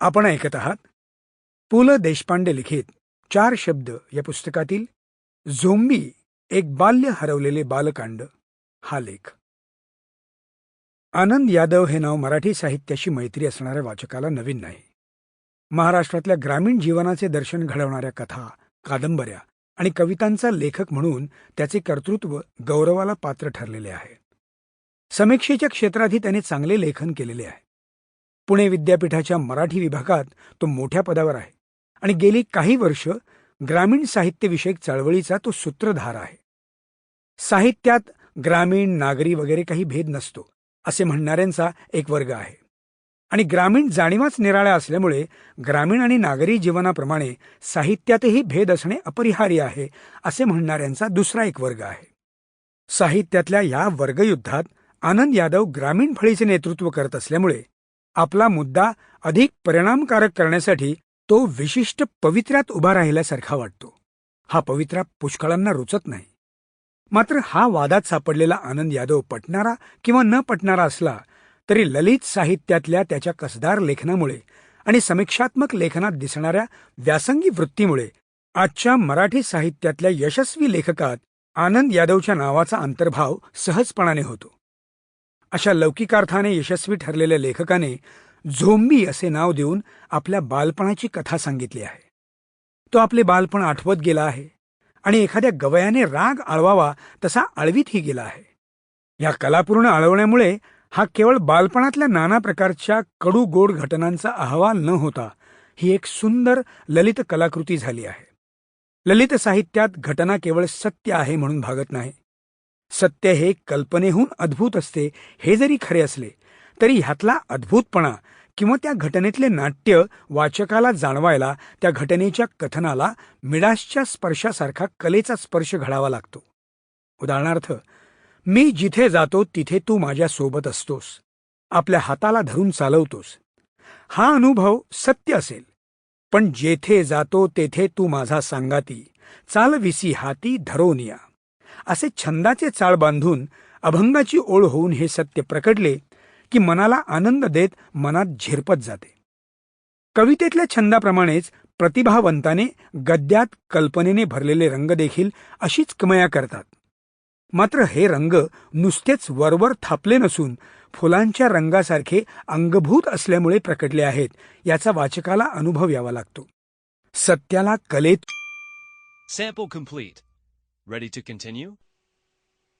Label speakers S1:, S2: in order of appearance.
S1: आपण ऐकत आहात पु ल देशपांडे लिखित चार शब्द या पुस्तकातील झोंबी एक बाल्य हरवलेले बालकांड हा लेख. आनंद यादव हे नाव मराठी साहित्याशी मैत्री असणाऱ्या वाचकाला नवीन नाही. महाराष्ट्रातल्या ग्रामीण जीवनाचे दर्शन घडवणाऱ्या कथा कादंबऱ्या आणि कवितांचा लेखक म्हणून त्याचे कर्तृत्व गौरवाला पात्र ठरलेले आहे. समीक्षेच्या क्षेत्रातही त्याने चांगले लेखन केलेले आहे. पुणे विद्यापीठाच्या मराठी विभागात तो मोठ्या पदावर आहे आणि गेली काही वर्ष ग्रामीण साहित्यविषयक चळवळीचा तो सूत्रधार आहे. साहित्यात ग्रामीण नागरी वगैरे काही भेद नसतो असे म्हणणाऱ्यांचा एक वर्ग आहे. आणि ग्रामीण जाणीवाच निराळ्या असल्यामुळे ग्रामीण आणि नागरी जीवनाप्रमाणे साहित्यातही भेद असणे अपरिहार्य आहे असे म्हणणाऱ्यांचा दुसरा एक वर्ग आहे. साहित्यातल्या या वर्गयुद्धात आनंद यादव ग्रामीण फळीचे नेतृत्व करत असल्यामुळे आपला मुद्दा अधिक परिणामकारक करण्यासाठी तो विशिष्ट पवित्र्यात उभा राहिल्यासारखा वाटतो. हा पवित्रा पुष्कळांना रुचत नाही. मात्र हा वादात सापडलेला आनंद यादव पटणारा किंवा न पटणारा असला तरी ललित साहित्यातल्या त्याच्या कसदार लेखनामुळे आणि समीक्षात्मक लेखनात दिसणाऱ्या व्यासंगी वृत्तीमुळे आजच्या मराठी साहित्यातल्या यशस्वी लेखकात आनंद यादवच्या नावाचा अंतर्भाव सहजपणाने होतो. अशा लौकिकार्थाने यशस्वी ठरलेल्या लेखकाने झोंबी असे नाव देऊन आपल्या बालपणाची कथा सांगितली आहे. तो आपले बालपण आठवत गेला आहे आणि एखाद्या गवयाने राग आळवावा तसा आळवीतही गेला आहे. या कलापूर्ण आळवण्यामुळे हा केवळ बालपणातल्या नाना प्रकारच्या कडू गोड घटनांचा अहवाल न होता ही एक सुंदर ललित कलाकृती झाली आहे. ललित साहित्यात घटना केवळ सत्य आहे म्हणून भागत नाही सत्य हे कल्पनेहून अद्भुत असते हे जरी खरे असले तरी ह्यातला अद्भुतपणा किंवा त्या घटनेतले नाट्य वाचकाला जाणवायला त्या घटनेच्या कथनाला मिडासच्या स्पर्शासारखा कलेचा स्पर्श घडावा लागतो. उदाहरणार्थ मी जिथे जातो तिथे तू माझ्या सोबत असतोस. आपल्या हाताला धरून चालवतोस. हा अनुभव सत्य असेल. पण जेथे जातो तेथे तू माझा सांगाती. चालविसी हाती धरोनिया असे छंदाचे चाळ बांधून अभंगाची ओळ होऊन हे सत्य प्रकटले की मनाला आनंद देत मनात झिरपत जाते. कवितेतल्या छंदाप्रमाणेच प्रतिभावंताने गद्यात कल्पनेने भरलेले रंग देखील अशीच कमया करतात. मात्र हे रंग नुसतेच वरवर थापले नसून फुलांच्या रंगासारखे अंगभूत असल्यामुळे प्रकटले आहेत याचा वाचकाला अनुभव यावा लागतो. सत्याला कलेत
S2: sample complete Ready to continue?